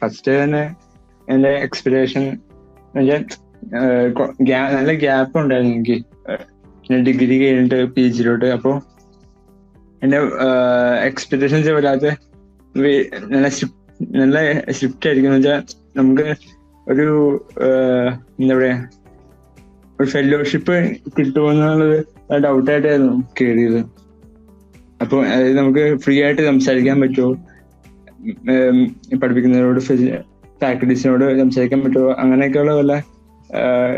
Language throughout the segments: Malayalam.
ഫസ്റ്റ് തന്നെ എന്റെ എക്സ്പെക്ടേഷൻ നല്ല ഗ്യാപ്പ് ഉണ്ടായിരുന്നു എനിക്ക് ഞാൻ ഡിഗ്രി കഴിഞ്ഞിട്ട് പി ജിയിലോട്ട് അപ്പോ എന്റെ എക്സ്പെക്ടേഷൻസ് വരാത്ത നല്ല നല്ല ഷിഫ്റ്റ് ആയിരിക്കും. വെച്ചാൽ നമുക്ക് ഒരു എന്താ പറയാ ഒരു ഫെലോഷിപ്പ് കിട്ടുമെന്നുള്ളത് ഡൗട്ടായിട്ടായിരുന്നു കയറിയത് അപ്പൊ അതായത് നമുക്ക് ഫ്രീ ആയിട്ട് സംസാരിക്കാൻ പറ്റുമോ പഠിപ്പിക്കുന്നവരോട് ഫാക്കൽറ്റീസിനോട് സംസാരിക്കാൻ പറ്റുമോ? അങ്ങനെയൊക്കെയുള്ള വല്ല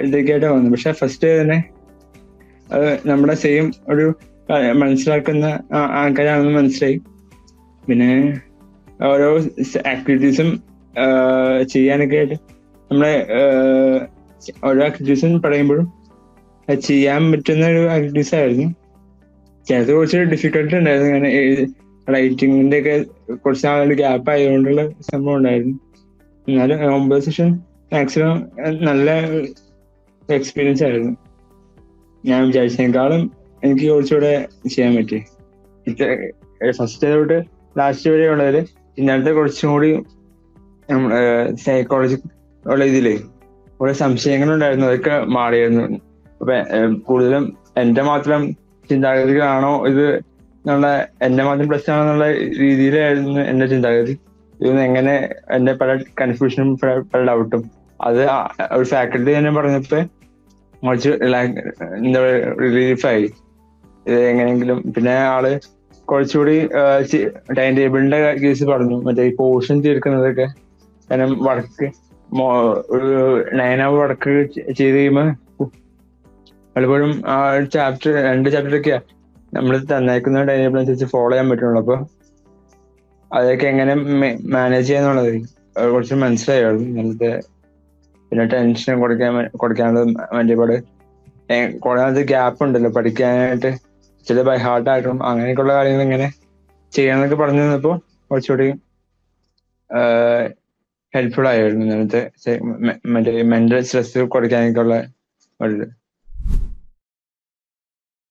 ഇതൊക്കെയായിട്ട് വന്നു. പക്ഷെ ഫസ്റ്റ് തന്നെ അത് നമ്മുടെ സെയിം ഒരു മനസ്സിലാക്കുന്ന ആൾക്കാരാണെന്ന് മനസ്സിലായി. പിന്നെ ഓരോ ആക്ടിവിറ്റീസും ചെയ്യാനൊക്കെ ആയിട്ട് നമ്മളെ ഓരോ ആക്ടിവിറ്റീസും പറയുമ്പോഴും ചെയ്യാൻ പറ്റുന്ന ഒരു ആക്ടിവിറ്റീസ് ആയിരുന്നു. ചിലത് കുറച്ച് ഡിഫിക്കൽട്ട് ഉണ്ടായിരുന്നു. അങ്ങനെ റൈറ്റിങ്ങിന്റെ ഒക്കെ കുറച്ച് നാളുകൾ ഗ്യാപ്പ് ആയതുകൊണ്ടുള്ള സംഭവം ഉണ്ടായിരുന്നു. എന്നാലും ഒമ്പത് സെഷൻ മാക്സിമം നല്ല എക്സ്പീരിയൻസ് ആയിരുന്നു. ഞാൻ വിചാരിച്ചതിനേക്കാളും എനിക്ക് കുറച്ചുകൂടെ ചെയ്യാൻ പറ്റി. ഫസ്റ്റ് തൊട്ട് ലാസ്റ്റ് വരെ ഉള്ളതിൽ ഇന്നലത്തെ കുറച്ചും കൂടി സൈക്കോളജി ഉള്ള ഇതിൽ കുറെ സംശയങ്ങളുണ്ടായിരുന്നു. അതൊക്കെ മാറിയായിരുന്നു അപ്പൊ കൂടുതലും എന്റെ മാത്രം ചിന്താഗതികളാണോ ഇത് എന്നുള്ള എന്നെ മാത്രം പ്ലസ് ആണെന്നുള്ള രീതിയിലായിരുന്നു എന്റെ ചിന്താഗതി. ഇത് എങ്ങനെ എന്റെ പല കൺഫ്യൂഷനും പല ഡൗട്ടും അത് ഒരു ഫാക്കൽറ്റി തന്നെ പറഞ്ഞപ്പോ കുറച്ച് എന്താ റിലീഫായി ഇത് എങ്ങനെയെങ്കിലും പിന്നെ ആൾ കുറച്ചുകൂടി ടൈം ടേബിളിന്റെ കേസ് പറഞ്ഞു. മറ്റേ ഈ പോർഷൻ തീർക്കുന്നതൊക്കെ. കാരണം വർക്ക് ഒരു നയൻ അവർ വർക്ക് ചെയ്ത് കഴിയുമ്പോ പലപ്പോഴും ആ ചാപ്റ്റർ രണ്ട് ചാപ്റ്റർ ഒക്കെയാ. നമ്മൾ തന്നേക്കുന്ന ടൈം അനുസരിച്ച് ഫോളോ ചെയ്യാൻ പറ്റുള്ളൂ. അപ്പൊ അതൊക്കെ എങ്ങനെ മാനേജ് ചെയ്യാന്നുള്ളത് കുറച്ച് മനസ്സിലായുള്ളൂ ഇങ്ങനത്തെ പിന്നെ ടെൻഷൻ കൊടുക്കാൻ കൊടുക്കാനുള്ള കൊടുക്കാനുള്ളത് കുറേ ഗ്യാപ്പ് ഉണ്ടല്ലോ പഠിക്കാനായിട്ട്. ചില ബൈ ഹാർട്ട് ആയിട്ടും അങ്ങനെയൊക്കെയുള്ള കാര്യങ്ങൾ ഇങ്ങനെ ചെയ്യാന്നൊക്കെ പറഞ്ഞു തന്നപ്പോ കുറച്ചുകൂടി ഹെൽപ്ഫുൾ ആയിരുന്നു ഇങ്ങനത്തെ മെന്റൽ സ്ട്രെസ് കുറയ്ക്കാനൊക്കെ ഉള്ള ഒരു.